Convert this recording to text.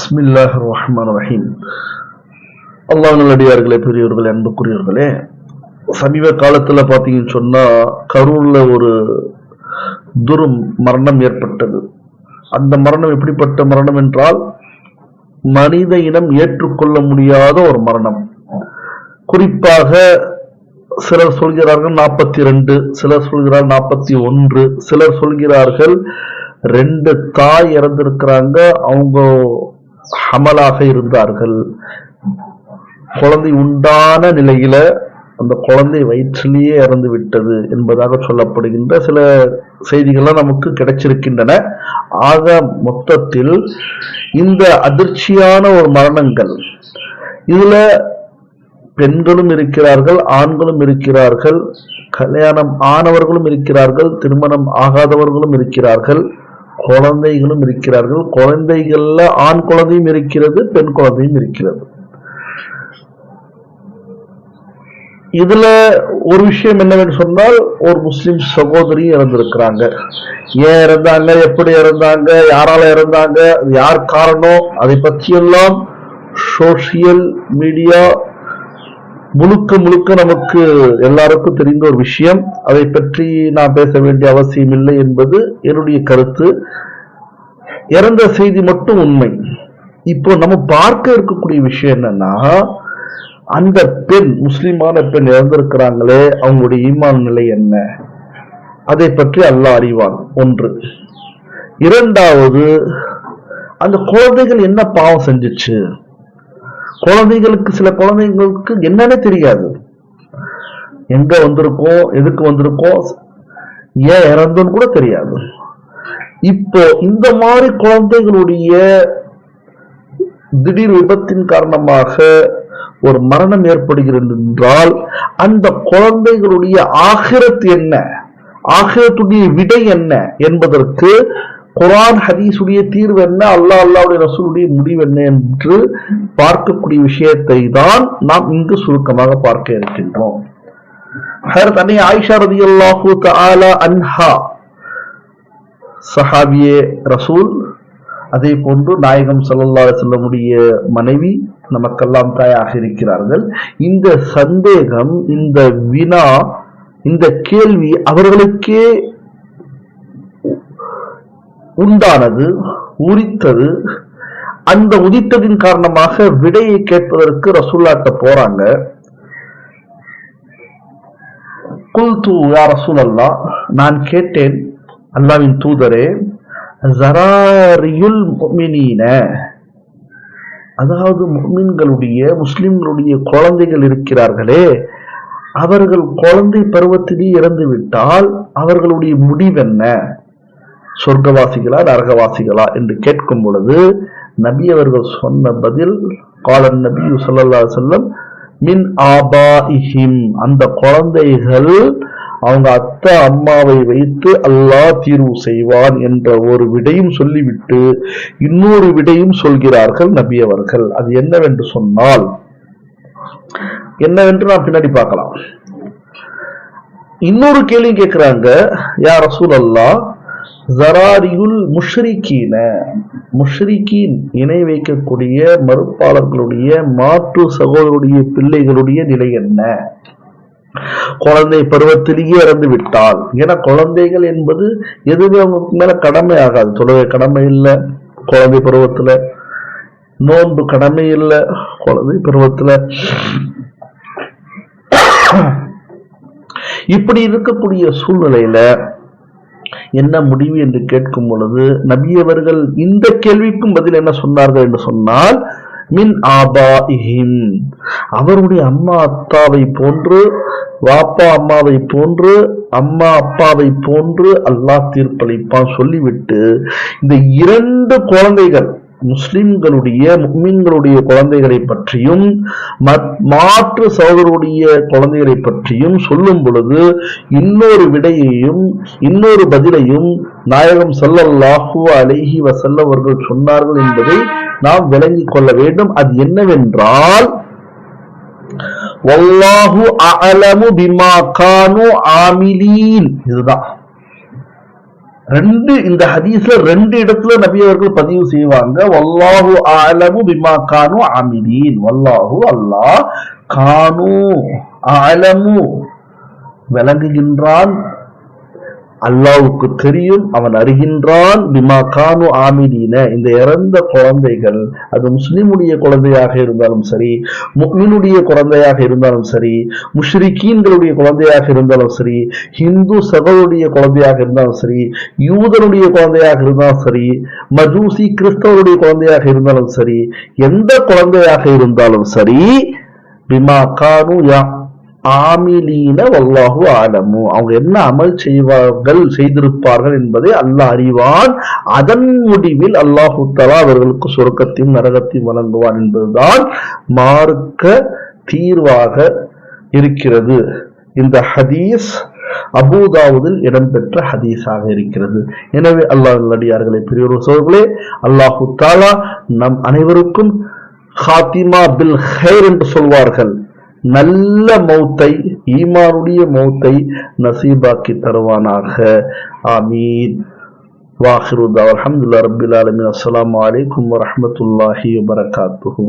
பஸ்மில்லாஹ் ரஹ்மான் ரஹீம் அல்லாஹ் நல்லடியார்களே பெரியவர்களே அன்புக்குரியவர்களே சமீப காலத்தில் பார்த்தீங்கன்னு சொன்னால் கரூரில் ஒரு துரும் மரணம் ஏற்பட்டது. அந்த மரணம் எப்படிப்பட்ட மரணம் என்றால் மனித இனம் ஏற்றுக்கொள்ள முடியாத ஒரு மரணம். குறிப்பாக சிலர் சொல்கிறார்கள் நாற்பத்தி ரெண்டு சிலர் சொல்கிறார்கள் நாற்பத்தி ஒன்று சிலர் சொல்கிறார்கள் ரெண்டு தாய் இறந்திருக்கிறாங்க அவங்க ஹமலாக இருந்தார்கள். குழந்தை உண்டான நிலையில அந்த குழந்தை வயிற்றிலேயே இறந்து விட்டது என்பதாக சொல்லப்படுகின்ற சில செய்திகள்லாம் நமக்கு கிடைச்சிருக்கின்றன. ஆக மொத்தத்தில் இந்த அதிர்ச்சியான ஒரு மரணங்கள் இதுல பெண்களும் இருக்கிறார்கள் ஆண்களும் இருக்கிறார்கள் கல்யாணம் ஆனவர்களும் இருக்கிறார்கள் திருமணம் ஆகாதவர்களும் இருக்கிறார்கள். குழந்தைகளும் இருக்கிறார்கள். குழந்தைகள்ல ஆண் குழந்தையும் இருக்கிறது பெண் குழந்தையும் இருக்கிறது. இதுல ஒரு விஷயம் என்னவென்று சொன்னால் ஒரு முஸ்லிம் சகோதரி இறந்திருக்கிறாங்க. ஏன் இறந்தாங்க? எப்படி இறந்தாங்க? யாரால இறந்தாங்க? அது யார் காரணம்? அதை பற்றியெல்லாம் சோசியல் மீடியா முழுக்க முழுக்க நமக்கு எல்லாருக்கும் தெரிந்த ஒரு விஷயம். அதை பற்றி நான் பேச வேண்டிய அவசியம் இல்லை என்பது என்னுடைய கருத்து. இறந்த செய்தி மட்டும் உண்மை. இப்போ நம்ம பார்க்க இருக்கக்கூடிய விஷயம் என்னன்னா அந்த பெண் முஸ்லிமான பெண் இறந்திருக்கிறாங்களே அவங்களுடைய ஈமான் நிலை என்ன? அதை பற்றி அல்லாஹ் அறிவான். ஒன்று. இரண்டாவது அந்த குழந்தைகள் என்ன பாவம் செஞ்சுச்சு? குழந்தைகளுக்கு சில குழந்தைங்களுக்கு என்னன்னு தெரியாது. எங்க வந்திருக்கோம் எதுக்கு வந்திருக்கோம் ஏன் இறந்தோன்னு கூட தெரியாது. இப்போ இந்த மாதிரி குழந்தைகளுடைய திடீர் விபத்தின் காரணமாக ஒரு மரணம் ஏற்படுகிறது என்றால் அந்த குழந்தைகளுடைய ஆகிரத் என்ன? ஆகிரத்துடைய விடை என்ன? என்பதற்கு குரான் ஹதீஸுடைய தீர்வு என்ன? அல்லாஹ் அல்லாவுடைய ரசூலுடைய முடிவு என்ன என்று பார்க்கக்கூடிய விஷயத்தை தான் நாம் இங்கு சுருக்கமாக பார்க்க இருக்கின்றோம். தன்னை அன்னை ஆயிஷா ரதியல்லாஹு தஆலா அன்ஹா சஹாபியே ரசூல் அதே போன்று நாயகம் சல்லல்லா செல்லமுடைய மனைவி நமக்கெல்லாம் தாயாக இருக்கிறார்கள். இந்த சந்தேகம் இந்த வினா இந்த கேள்வி அவர்களுக்கே உண்டானது உரித்தது அந்த உதித்ததின் காரணமாக விடையை கேட்பதற்கு ரசூல்லாட்ட போறாங்க. குல்து யா ரசூல் அல்லா நான் கேட்டேன் அல்லாவின் தூதரே ஜராரியுல் முஃமினீன. அதாவது முஃமின்களுடைய முஸ்லிம்களுடைய குழந்தைகள் இருக்கிறார்களே அவர்கள் குழந்தை பருவத்திலே இறந்து விட்டால் அவர்களுடைய முடிவென்ன? சொர்க்கவாசிகளா நரகவாசிகளா என்று கேட்கும் பொழுது நபி அவர்கள் சொன்ன பதில் காலன் நபி சொல்லல்லா செல்லம் மின் ஆபா இஹிம் அந்த குழந்தைகள் அவங்க அத்தை அம்மாவை வைத்து அல்லாஹ் தீர்வு செய்வான் என்ற ஒரு விடையும் சொல்லிவிட்டு இன்னொரு விடையும் சொல்கிறார்கள் நபி அவர்கள். அது என்னவென்று சொன்னால் என்னவென்று நான் பின்னாடி பார்க்கலாம். இன்னொரு கேள்வி கேட்கிறாங்க யார் ரசூல் அல்லாஹ் ஜராரியுல் முஷ்ரிகீன. முஷ்ரிகீன் இணை வைக்கக்கூடிய மறுப்பாளர்களுடைய மாற்று சகோதரருடைய பிள்ளைகளுடைய நிலை என்ன? குழந்தை பருவத்திலேயே இறந்து விட்டால். ஏன்னா குழந்தைகள் என்பது எதுவுமே அவங்களுக்கு மேல கடமை ஆகாது. தொழுகை கடமை இல்லை குழந்தை பருவத்துல. நோன்பு கடமை இல்லை குழந்தை பருவத்துல. இப்படி இருக்கக்கூடிய சூழ்நிலையில என்ன முடிவு என்று கேட்கும் பொழுது நபியவர்கள் இந்த கேள்விக்கும் பதில் என்ன சொன்னார்கள் என்று சொன்னால் மின் ஆபாஇஹிம். அவருடைய அம்மா அத்தாவை போன்று வாப்பா அம்மாவை போன்று அம்மா அப்பாவை போன்று அல்லாஹ் தீர்ப்பளிப்பான் சொல்லிவிட்டு இந்த இரண்டு குழந்தைகள் முஸ்லிம்களுடைய முக்மீன்களுடைய குழந்தைகளை பற்றியும் மாற்று சகோதரருடைய குழந்தைகளை பற்றியும் சொல்லும் பொழுது இன்னொரு விடையையும் இன்னொரு பதிலையும் நாயகம் சல்லல்லாஹு அலைஹி வசல்ல அவர்கள் சொன்னார்கள் என்பதை நாம் விளங்கிக் கொள்ள வேண்டும். அது என்னவென்றால் வல்லாஹு அலமு பிமா கானு ஆமிலீன். இதுதான். ரெண்டு இந்த ஹதீஸ்ல ரெண்டு இடத்துல நபி அவர்கள் பதிவு செய்வாங்க. வல்லாஹு ஆலமு பிமா கானு ஆமிதீன் வல்லாஹு அல்லாஹ் கானு ஆலமு விளங்குகின்றான். அல்லாவுக்கு தெரியும் அவன் அறிகின்றான் பிமா கானு ஆமிதீன இந்த இறந்த குழந்தைகள் அது முஸ்லிமுடைய குழந்தையாக இருந்தாலும் சரி முக்மினுடைய குழந்தையாக இருந்தாலும் சரி முஷ்ரிகீன்களுடைய குழந்தையாக இருந்தாலும் சரி ஹிந்து சகோடைய குழந்தையாக இருந்தாலும் சரி யூதனுடைய குழந்தையாக இருந்தாலும் சரி மஜூசி கிறிஸ்தவருடைய குழந்தையாக இருந்தாலும் சரி எந்த குழந்தையாக இருந்தாலும் சரி பிமா கானு யா ஆமிலீன வல்லாஹு ஆலமு. அவங்க என்ன அமல் செய்வார்கள் செய்திருப்பார்கள் என்பதை அல்லாஹ் அறிவான். அதன் முடிவில் அல்லாஹு தலா அவர்களுக்கு சொர்க்கத்தையும் நரகத்தையும் வழங்குவான் என்பதுதான் மார்க்க தீர்வாக இருக்கிறது. இந்த ஹதீஸ் அபூதாவுதில் இடம்பெற்ற ஹதீஸாக இருக்கிறது. எனவே அல்லாஹ் நல்லடியார்களே பெரியோர் சோர்களே அல்லாஹு தாலா நம் அனைவருக்கும் ஹாத்திமா பில் ஹைர் என்று சொல்வார்கள். நல்ல மௌத்தை ஈமானுடைய மௌத்தை நசீபாக்கி தருவானாக ஆமீன் வாஹிருதா அலமதுல்லா ரபில் ஆலமின் அஸ்லாம் வலைக்கம் வரமத்துல்லாஹி வபரகாத்துஹூ